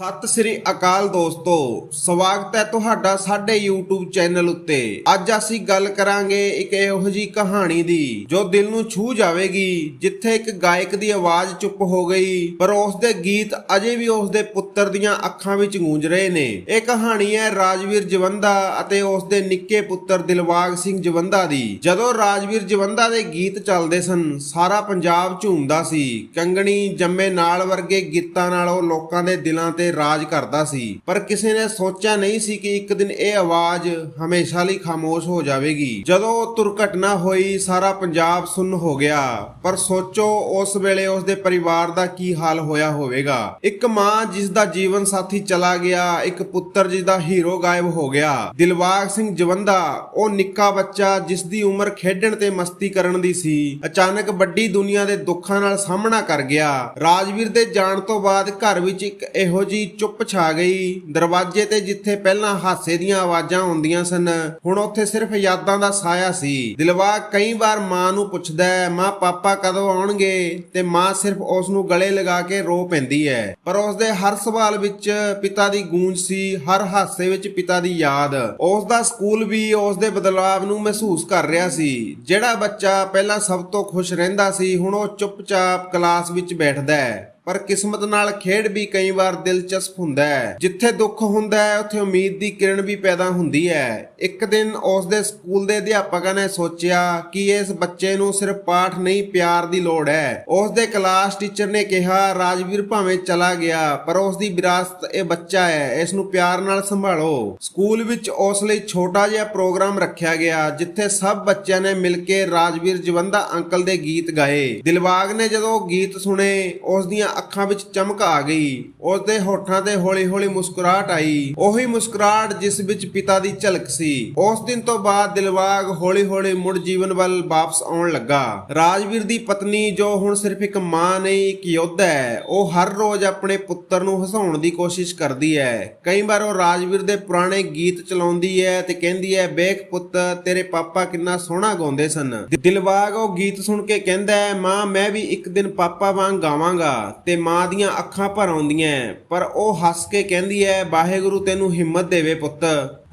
ਸਤਿ ਸ੍ਰੀ ਅਕਾਲ ਦੋਸਤੋ, ਸਵਾਗਤ ਹੈ ਤੁਹਾਡਾ ਸਾਡੇ YouTube ਚੈਨਲ ਉੱਤੇ। ਅੱਜ ਅਸੀਂ ਗੱਲ ਕਰਾਂਗੇ ਇੱਕ ਇਹੋ ਜੀ ਕਹਾਣੀ ਦੀ, ਜੋ ਦਿਲ ਨੂੰ ਛੂ ਜਾਵੇਗੀ, ਜਿੱਥੇ ਇੱਕ ਗਾਇਕ ਦੀ ਆਵਾਜ਼ ਚੁੱਪ ਹੋ ਗਈ, ਪਰ ਉਸ ਦੇ ਗੀਤ ਅਜੇ ਵੀ ਉਸ ਦੇ ਪੁੱਤਰ ਦੀਆਂ ਅੱਖਾਂ ਵਿੱਚ ਗੂੰਜ ਰਹੇ ਨੇ। ਇਹ ਕਹਾਣੀ ਹੈ ਰਾਜਵੀਰ ਜਵੰਦਾ ਅਤੇ ਉਸ ਦੇ ਨਿੱਕੇ ਪੁੱਤਰ ਦਿਲਬਾਗ ਸਿੰਘ ਜਵੰਦਾ ਦੀ। ਜਦੋਂ ਰਾਜਵੀਰ ਜਵੰਦਾ ਦੇ ਗੀਤ ਚੱਲਦੇ ਸਨ, ਸਾਰਾ ਪੰਜਾਬ ਝੂਮਦਾ ਸੀ। ਕੰਗਣੀ ਜੰਮੇ ਨਾਲ ਵਰਗੇ ਗੀਤਾਂ ਨਾਲ ਉਹ ਲੋਕਾਂ ਦੇ ਦਿਲਾਂ ਤੇ ਰਾਜ ਕਰਦਾ ਸੀ, ਪਰ ਕਿਸੇ ਨੇ ਸੋਚਿਆ ਨਹੀਂ ਸੀ ਕਿ ਇੱਕ ਦਿਨ ਇਹ ਆਵਾਜ਼ ਹਮੇਸ਼ਾ ਲਈ ਖਾਮੋਸ਼ ਹੋ ਜਾਵੇਗੀ। ਜਦੋਂ ਉਹ ਦੁਰਘਟਨਾ ਹੋਈ, ਸਾਰਾ ਪੰਜਾਬ ਸੁੰਨ ਹੋ ਗਿਆ। ਪਰ ਸੋਚੋ, ਉਸ ਵੇਲੇ ਉਸ ਦੇ ਪਰਿਵਾਰ ਦਾ ਕੀ ਹਾਲ ਹੋਇਆ ਹੋਵੇਗਾ। ਇੱਕ ਮਾਂ ਜਿਸ ਦਾ ਜੀਵਨ ਸਾਥੀ ਚਲਾ ਗਿਆ, ਇੱਕ ਪੁੱਤਰ ਜਿਸ ਦਾ ਹੀਰੋ ਗਾਇਬ ਹੋ ਗਿਆ। ਦਿਲਬਾਗ ਸਿੰਘ ਜਵੰਦਾ, ਉਹ ਨਿੱਕਾ ਬੱਚਾ ਜਿਸ ਦੀ ਉਮਰ ਖੇਡਣ ਤੇ ਮਸਤੀ ਕਰਨ ਦੀ ਸੀ, ਅਚਾਨਕ ਵੱਡੀ ਦੁਨੀਆ ਦੇ ਦੁੱਖਾਂ ਨਾਲ ਸਾਹਮਣਾ ਕਰ ਗਿਆ। ਰਾਜਵੀਰ ਦੇ ਜਾਣ ਤੋਂ ਬਾਅਦ ਘਰ ਵਿੱਚ ਇੱਕ ਇਹੋ ਜਿਹੀ ਜੀ ਚੁੱਪ ਛਾ ਗਈ। ਦਰਵਾਜ਼ੇ ਤੇ ਜਿੱਥੇ ਪਹਿਲਾਂ ਹਾਸੇ ਦੀਆਂ ਆਵਾਜ਼ਾਂ ਆਉਂਦੀਆਂ ਸਨ, ਹੁਣ ਉੱਥੇ ਸਿਰਫ ਯਾਦਾਂ ਦਾ ਸਾਇਆ ਸੀ। ਦਿਲਬਾਗ ਕਈ ਵਾਰ ਮਾਂ ਨੂੰ ਪੁੱਛਦਾ ਹੈ, ਮਾਂ, ਪਾਪਾ ਕਦੋਂ ਆਉਣਗੇ? ਤੇ ਮਾਂ ਸਿਰਫ ਉਸ ਨੂੰ ਗਲੇ ਲਗਾ ਕੇ ਰੋ ਪੈਂਦੀ ਹੈ। ਪਰ ਉਸ ਦੇ ਹਰ ਸਵਾਲ ਵਿੱਚ ਪਿਤਾ ਦੀ ਗੂੰਜ ਸੀ, ਹਰ ਹਾਸੇ ਵਿੱਚ ਪਿਤਾ ਦੀ ਯਾਦ। ਉਸ ਦਾ ਸਕੂਲ ਵੀ ਉਸ ਦੇ ਬਦਲਾਵ ਨੂੰ ਮਹਿਸੂਸ ਕਰ ਰਿਹਾ ਸੀ। ਜਿਹੜਾ ਬੱਚਾ ਪਹਿਲਾਂ ਸਭ ਤੋਂ ਖੁਸ਼ ਰਹਿੰਦਾ ਸੀ, ਹੁਣ ਉਹ ਚੁੱਪਚਾਪ ਕਲਾਸ ਵਿੱਚ ਬੈਠਦਾ ਹੈ। ਪਰ ਕਿਸਮਤ ਨਾਲ ਖੇਡ ਵੀ ਕਈ ਵਾਰ ਦਿਲਚਸਪ ਹੁੰਦਾ ਹੈ। ਜਿੱਥੇ ਦੁੱਖ ਹੁੰਦਾ ਹੈ, ਉੱਥੇ ਉਮੀਦ ਦੀ ਕਿਰਨ ਵੀ ਪੈਦਾ ਹੁੰਦੀ ਹੈ। ਇੱਕ ਦਿਨ ਉਸ ਦੇ ਸਕੂਲ ਦੇ ਅਧਿਆਪਕਾਂ ਨੇ ਸੋਚਿਆ ਕਿ ਇਸ ਬੱਚੇ ਨੂੰ ਸਿਰਫ ਪਾਠ ਨਹੀਂ, ਪਿਆਰ ਦੀ ਲੋੜ ਹੈ। ਉਸ ਦੇ ਕਲਾਸ ਟੀਚਰ ਨੇ ਕਿਹਾ, ਰਾਜਵੀਰ ਭਾਵੇਂ ਚਲਾ ਗਿਆ, ਪਰ ਉਸ ਦੀ ਵਿਰਾਸਤ ਇਹ ਬੱਚਾ ਹੈ, ਇਸ ਨੂੰ ਪਿਆਰ ਨਾਲ ਸੰਭਾਲੋ। ਸਕੂਲ ਵਿੱਚ ਉਸ ਲਈ ਛੋਟਾ ਜਿਹਾ ਪ੍ਰੋਗਰਾਮ ਰੱਖਿਆ ਗਿਆ, ਜਿੱਥੇ ਸਭ ਬੱਚਿਆਂ ਨੇ ਮਿਲ ਕੇ ਰਾਜਵੀਰ ਜਵੰਦਾ ਅੰਕਲ ਦੇ ਗੀਤ ਗਾਏ। ਦਿਲਬਾਗ ਨੇ ਜਦੋਂ ਗੀਤ ਸੁਣੇ ਉਸ ਦੀਆਂ ਅੱਖਾਂ ਵਿੱਚ ਚਮਕ ਆ ਗਈ। ਉਸ ਦੇ ਹੋਠਾਂ ਤੇ ਹੌਲੀ-ਹੌਲੀ ਮੁਸਕਰਾਹਟ ਆਈ। ਉਹੀ ਮੁਸਕਰਾਹਟ ਜਿਸ ਵਿੱਚ ਪਿਤਾ ਦੀ ਝਲਕ ਸੀ। ਉਸ ਦਿਨ ਤੋਂ ਬਾਅਦ ਦਿਲਬਾਗ ਹੌਲੀ-ਹੌਲੀ ਮੁੜ ਜੀਵਨ ਵੱਲ ਵਾਪਸ ਆਉਣ ਲੱਗਾ। ਰਾਜਵੀਰ ਦੀ ਪਤਨੀ, ਜੋ ਹੁਣ ਸਿਰਫ ਇੱਕ ਮਾਂ ਨਹੀਂ, ਇੱਕ ਯੋਧਾ ਹੈ, ਉਹ ਹਰ ਰੋਜ਼ ਆਪਣੇ ਪੁੱਤਰ ਨੂੰ ਹਸਾਉਣ ਦੀ ਕੋਸ਼ਿਸ਼ ਕਰਦੀ ਹੈ। ਕਈ ਵਾਰ ਉਹ ਰਾਜਵੀਰ ਦੇ ਪੁਰਾਣੇ ਗੀਤ ਚਲਾਉਂਦੀ ਹੈ ਤੇ ਕਹਿੰਦੀ ਹੈ, ਵੇਖ ਪੁੱਤ, ਤੇਰੇ ਪਾਪਾ ਕਿੰਨਾ ਸੋਹਣਾ ਗਾਉਂਦੇ ਸਨ। ਦਿਲਬਾਗ ਉਹ ਗੀਤ ਸੁਣ ਕੇ ਕਹਿੰਦਾ ਹੈ, ਮਾਂ, ਮੈਂ ਵੀ ਇੱਕ ਦਿਨ ਪਾਪਾ ਵਾਂਗ ਗਾਵਾਂਗਾ। ਤੇ ਮਾਂ ਦੀਆਂ ਅੱਖਾਂ ਭਰ ਆਉਂਦੀਆਂ ਹੈ, ਪਰ ਉਹ ਹੱਸ ਕੇ ਕਹਿੰਦੀ ਹੈ ਵਾਹਿਗੁਰੂ ਤੈਨੂੰ ਹਿੰਮਤ ਦੇਵੇ ਪੁੱਤ।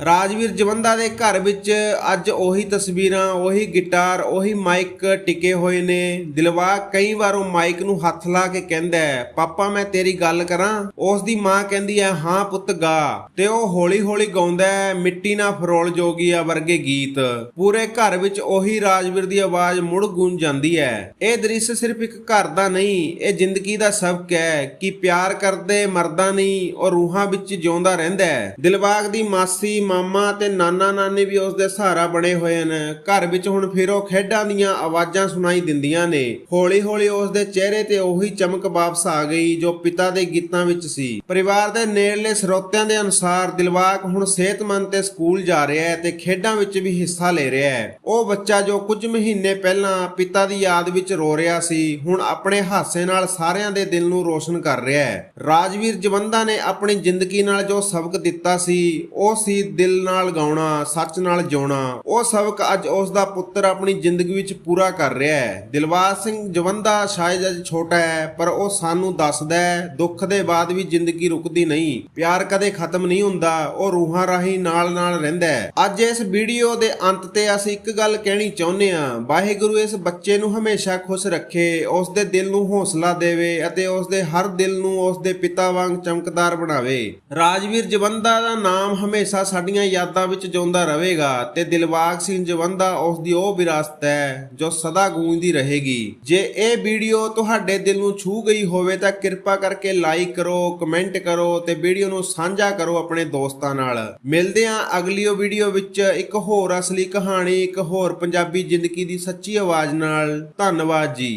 ਰਾਜਵੀਰ ਜਵੰਦਾ ਦੇ ਘਰ ਵਿੱਚ ਅੱਜ ਉਹੀ ਤਸਵੀਰਾਂ, ਉਹੀ ਗਿਟਾਰ, ਉਹੀ ਮਾਈਕ ਟਿਕੇ ਹੋਏ ਨੇ। ਦਿਲਬਾਗ ਕਈ ਵਾਰ ਉਹ ਮਾਈਕ ਨੂੰ ਹੱਥ ਲਾ ਕੇ ਕਹਿੰਦਾ ਹੈ, ਪਾਪਾ, ਮੈਂ ਤੇਰੀ ਗੱਲ ਕਰਾਂ। ਉਸ ਦੀ ਮਾਂ ਕਹਿੰਦੀ ਹੈ, ਹਾਂ ਪੁੱਤ, ਗਾ। ਤੇ ਉਹ ਹੌਲੀ ਹੌਲੀ ਗਾਉਂਦਾ ਹੈ, ਮਿੱਟੀ ਨਾ ਫਰੋਲ ਜੋਗੀਆ ਵਰਗੇ ਗੀਤ। ਪੂਰੇ ਘਰ ਵਿੱਚ ਉਹੀ ਰਾਜਵੀਰ ਦੀ ਆਵਾਜ਼ ਮੁੜ ਗੂੰਜ ਜਾਂਦੀ ਹੈ। ਇਹ ਦ੍ਰਿਸ਼ ਸਿਰਫ ਇੱਕ ਘਰ ਦਾ ਨਹੀਂ, ਇਹ ਜ਼ਿੰਦਗੀ ਦਾ ਸਬਕ ਹੈ ਕਿ ਪਿਆਰ ਕਰਦੇ, ਮਰਦਾ ਨਹੀਂ, ਉਹ ਰੂਹਾਂ ਵਿੱਚ ਜਿਉਂਦਾ ਰਹਿੰਦਾ ਹੈ। ਦਿਲਬਾਗ ਦੀ ਮਾਸੀ ਮਾਮਾ ਤੇ ਨਾਨਾ ਨਾਨੀ ਵੀ ਉਸ ਦੇ ਸਹਾਰਾ ਬਣੇ ਹੋਏ ਹਨ। ਘਰ ਵਿੱਚ ਹੁਣ ਫਿਰ ਉਹ ਖੇਡਾਂ ਦੀਆਂ ਆਵਾਜ਼ਾਂ ਸੁਣਾਈ ਦਿੰਦੀਆਂ ਨੇ। ਹੌਲੀ ਹੌਲੀ ਉਸ ਦੇ ਚਿਹਰੇ ਤੇ ਉਹੀ ਚਮਕ ਵਾਪਸ ਆ ਗਈ ਜੋ ਪਿਤਾ ਦੇ ਗੀਤਾਂ ਵਿੱਚ ਸੀ। ਪਰਿਵਾਰ ਦੇ ਨੇੜਲੇ ਸਰੋਤਿਆਂ ਦੇ ਅਨੁਸਾਰ ਦਿਲਬਾਗ ਹੁਣ ਸਿਹਤਮੰਦ ਤੇ ਸਕੂਲ ਜਾ ਰਿਹਾ ਹੈ ਤੇ ਖੇਡਾਂ ਵਿੱਚ ਵੀ ਹਿੱਸਾ ਲੈ ਰਿਹਾ ਹੈ। ਉਹ ਬੱਚਾ ਜੋ ਕੁਝ ਮਹੀਨੇ ਪਹਿਲਾਂ ਪਿਤਾ ਦੀ ਯਾਦ ਵਿੱਚ ਰੋ ਰਿਹਾ ਸੀ, ਹੁਣ ਆਪਣੇ ਹਾਸੇ ਨਾਲ ਸਾਰਿਆਂ ਦੇ ਦਿਲ ਨੂੰ ਰੋਸ਼ਨ ਕਰ ਰਿਹਾ ਹੈ। ਰਾਜਵੀਰ ਜਵੰਦਾ ਨੇ ਆਪਣੀ ਜ਼ਿੰਦਗੀ ਨਾਲ ਜੋ ਸਬਕ ਦਿੱਤਾ ਸੀ, ਉਹ ਸੀ ਦਿਲ ਨਾਲ ਗਾਉਣਾ, ਸੱਚ ਨਾਲ ਜਿਉਣਾ, ਉਹ ਸਬਕ ਅੱਜ ਉਸ ਦਾ ਪੁੱਤਰ ਆਪਣੀ ਜ਼ਿੰਦਗੀ ਵਿੱਚ ਪੂਰਾ ਕਰ ਰਿਹਾ ਹੈ। ਦਿਲਬਾਗ ਸਿੰਘ ਜਵੰਦਾ ਸ਼ਾਇਦ ਅਜ ਛੋਟਾ ਹੈ, ਪਰ ਉਹ ਸਾਨੂੰ ਦੱਸਦਾ ਹੈ, ਦੁੱਖ ਦੇ ਬਾਅਦ ਵੀ ਜ਼ਿੰਦਗੀ ਰੁਕਦੀ ਨਹੀਂ। ਪਿਆਰ ਕਦੇ ਖਤਮ ਨਹੀਂ ਹੁੰਦਾ, ਉਹ ਰੂਹਾਂ ਰਾਹੀਂ ਨਾਲ ਨਾਲ ਰਹਿੰਦਾ ਹੈ। ਅੱਜ ਇਸ ਵੀਡੀਓ ਦੇ ਅੰਤ ਤੇ ਅਸੀਂ ਇੱਕ ਗੱਲ ਕਹਿਣੀ ਚਾਹੁੰਦੇ ਹਾਂ, ਵਾਹਿਗੁਰੂ ਇਸ ਬੱਚੇ ਨੂੰ ਹਮੇਸ਼ਾ ਖੁਸ਼ ਰੱਖੇ ਉਸ ਦੇ ਦਿਲ ਨੂੰ ਹੌਸਲਾ ਦੇਵੇ ਅਤੇ ਉਸ ਦੇ ਹਰ ਦਿਲ ਨੂੰ ਉਸ ਦੇ ਪਿਤਾ ਵਾਂਗ ਚਮਕਦਾਰ ਬਣਾਵੇ। ਰਾਜਵੀਰ ਜਵੰਦਾ ਦਾ ਨਾਮ ਹਮੇਸ਼ਾ ਸਾਡੀਆਂ ਯਾਦਾਂ ਵਿੱਚ ਜਿਉਂਦਾ ਰਹੇਗਾ ਤੇ ਦਿਲਬਾਗ ਸਿੰਘ ਜਵੰਦਾ ਉਸ ਦੀ ਉਹ ਵਿਰਾਸਤ ਹੈ ਜੋ ਸਦਾ ਗੂੰਜਦੀ ਰਹੇਗੀ। ਜੇ ਇਹ ਵੀਡੀਓ ਤੁਹਾਡੇ ਦਿਲ ਨੂੰ ਛੂ ਗਈ ਹੋਵੇ ਤਾਂ ਕਿਰਪਾ ਕਰਕੇ ਲਾਈਕ ਕਰੋ, ਕਮੈਂਟ ਕਰੋ ਤੇ ਵੀਡੀਓ ਨੂੰ ਸਾਂਝਾ ਕਰੋ ਆਪਣੇ ਦੋਸਤਾਂ ਨਾਲ। ਮਿਲਦੇ ਹਾਂ ਅਗਲੀ ਵੀਡੀਓ ਵਿੱਚ ਇੱਕ ਹੋਰ ਅਸਲੀ ਕਹਾਣੀ, ਇੱਕ ਹੋਰ ਪੰਜਾਬੀ ਜ਼ਿੰਦਗੀ ਦੀ ਸੱਚੀ ਆਵਾਜ਼ ਨਾਲ। ਧੰਨਵਾਦ ਜੀ।